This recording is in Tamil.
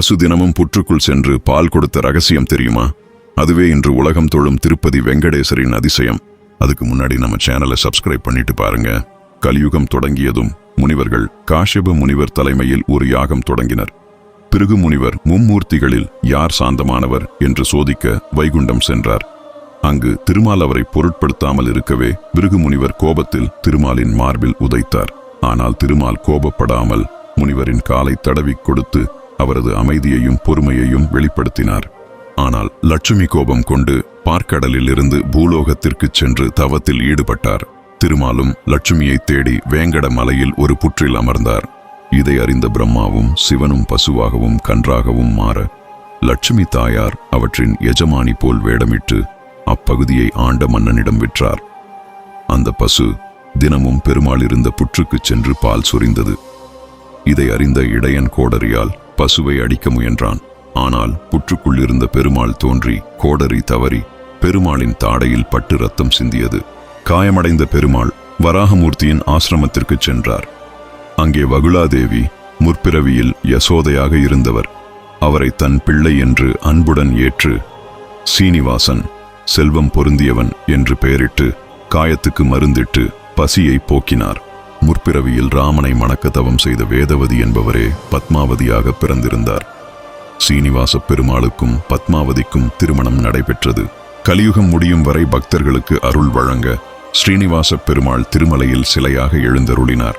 பசு தினமும் புற்றுக்குள் சென்று பால் கொடுத்த ரகசியம் தெரியுமா? அதுவே இன்று உலகம் தொழும் திருப்பதி வெங்கடேசரின் அதிசயம். அதுக்கு முன்னாடி நம்ம சேனலை சப்ஸ்கிரைப் பண்ணிட்டு பாருங்க. கலியுகம் தொடங்கியதும் முனிவர்கள் காஷ்யப முனிவர் தலைமையில் ஒரு யாகம் தொடங்கினர். பிருகு முனிவர் மும்மூர்த்திகளில் யார் சாந்தமானவர் என்று சோதிக்க வைகுண்டம் சென்றார். அங்கு திருமால் அவரை பொருட்படுத்தாமல் இருக்கவே பிருகு முனிவர் கோபத்தில் திருமாலின் மார்பில் உதைத்தார். ஆனால் திருமால் கோபப்படாமல் முனிவரின் காலை தடவிக் கொடுத்து அவரது அமைதியையும் பொறுமையையும் வெளிப்படுத்தினார். ஆனால் லட்சுமி கோபம் கொண்டு பார்க்கடலிலிருந்து பூலோகத்திற்கு சென்று தவத்தில் ஈடுபட்டார். திருமாலும் லட்சுமியை தேடி வேங்கட மலையில் ஒரு புற்றில் அமர்ந்தார். இதை அறிந்த பிரம்மாவும் சிவனும் பசுவாகவும் கன்றாகவும் மாற லட்சுமி தாயார் அவற்றின் எஜமானி போல் வேடமிட்டு அப்பகுதியை ஆண்ட மன்னனிடம் விற்றார். அந்த பசு தினமும் பெருமாள் இருந்த புற்றுக்குச் சென்று பால் சொரிந்தது. இதை அறிந்த இடையன் கோடரியால் பசுவை அடிக்க முயன்றான். ஆனால் புற்றுக்குள்ளிருந்த பெருமாள் தோன்றி கோடரி தவறி பெருமாளின் தாடையில் பட்டு ரத்தம் சிந்தியது. காயமடைந்த பெருமாள் வராகமூர்த்தியின் ஆசிரமத்திற்கு சென்றார். அங்கே வகுலாதேவி முற்பிறவியில் யசோதையாக இருந்தவர். அவரை தன் பிள்ளை என்று அன்புடன் ஏற்று சீனிவாசன் செல்வம் பொருந்தியவன் என்று பெயரிட்டு காயத்துக்கு மருந்திட்டு பசியை போக்கினார். முற்பிறவியில் ராமனை மணக்க தவம் செய்த வேதவதி என்பவரே பத்மாவதியாக பிறந்திருந்தார். சீனிவாச பெருமாளுக்கும் பத்மாவதிக்கும் திருமணம் நடைபெற்றது. கலியுகம் முடியும் வரை பக்தர்களுக்கு அருள் வழங்க ஸ்ரீனிவாச பெருமாள் திருமலையில் சிலையாக எழுந்தருளினார்.